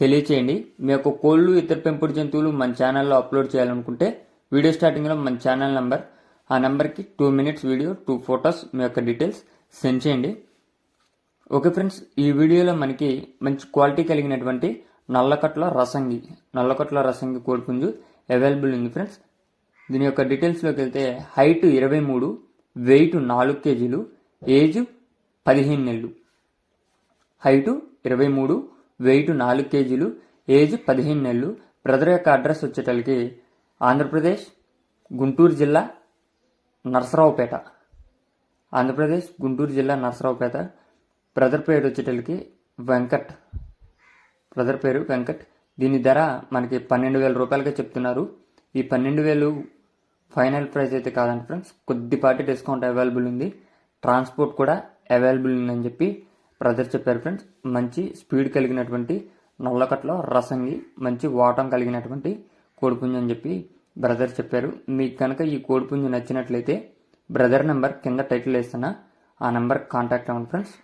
తెలియచేయండి. మీ యొక్క కోళ్ళు ఇతర పెంపుడు జంతువులు మన ఛానల్లో అప్లోడ్ చేయాలనుకుంటే వీడియో స్టార్టింగ్లో మన ఛానల్ నెంబర్ ఆ నెంబర్కి two minutes video two photos మీ యొక్క డీటెయిల్స్ సెండ్ చేయండి. ఓకే ఫ్రెండ్స్ ఈ వీడియోలో మనకి మంచి క్వాలిటీ కలిగినటువంటి నల్లకట్ల రసంగి నల్లకట్ల రసంగి కోడిపుంజు అవైలబుల్ ఉంది ఫ్రెండ్స్. దీని యొక్క డీటెయిల్స్లోకి వెళ్తే హైట్ ఇరవై మూడు వెయిట్ నాలుగు కేజీలు ఏజ్ పదిహేను నెలలు. హైటు ఇరవై మూడు వెయిట్ నాలుగు కేజీలు ఏజ్ పదిహేను నెలలు. బ్రదర్ యొక్క అడ్రస్ వచ్చేటలకి ఆంధ్రప్రదేశ్ గుంటూరు జిల్లా నరసరావుపేట. ఆంధ్రప్రదేశ్ గుంటూరు జిల్లా నరసరావుపేట. బ్రదర్ పేరు వచ్చేటలకి వెంకట్. బ్రదర్ పేరు వెంకట్. దీని ధర మనకి పన్నెండు వేల రూపాయలకే చెప్తున్నారు. ఈ పన్నెండు వేలు ఫైనల్ ప్రైస్ అయితే కాదండి ఫ్రెండ్స్. కొద్దిపాటి డిస్కౌంట్ అవైలబుల్ ఉంది. ట్రాన్స్పోర్ట్ కూడా అవైలబుల్ ఉందని చెప్పి బ్రదర్ చెప్పారు ఫ్రెండ్స్ మంచి స్పీడ్ కలిగినటువంటి నల్లకట్లో రసంగి మంచి వాటం కలిగినటువంటి కోడిపుంజు అని చెప్పి బ్రదర్ చెప్పారు. మీకు కనుక ఈ కోడిపుంజు నచ్చినట్లయితే బ్రదర్ నెంబర్ కింద టైటిల్ వేస్తున్నా ఆ నెంబర్ కాంటాక్ట్ అవ్వండి ఫ్రెండ్స్.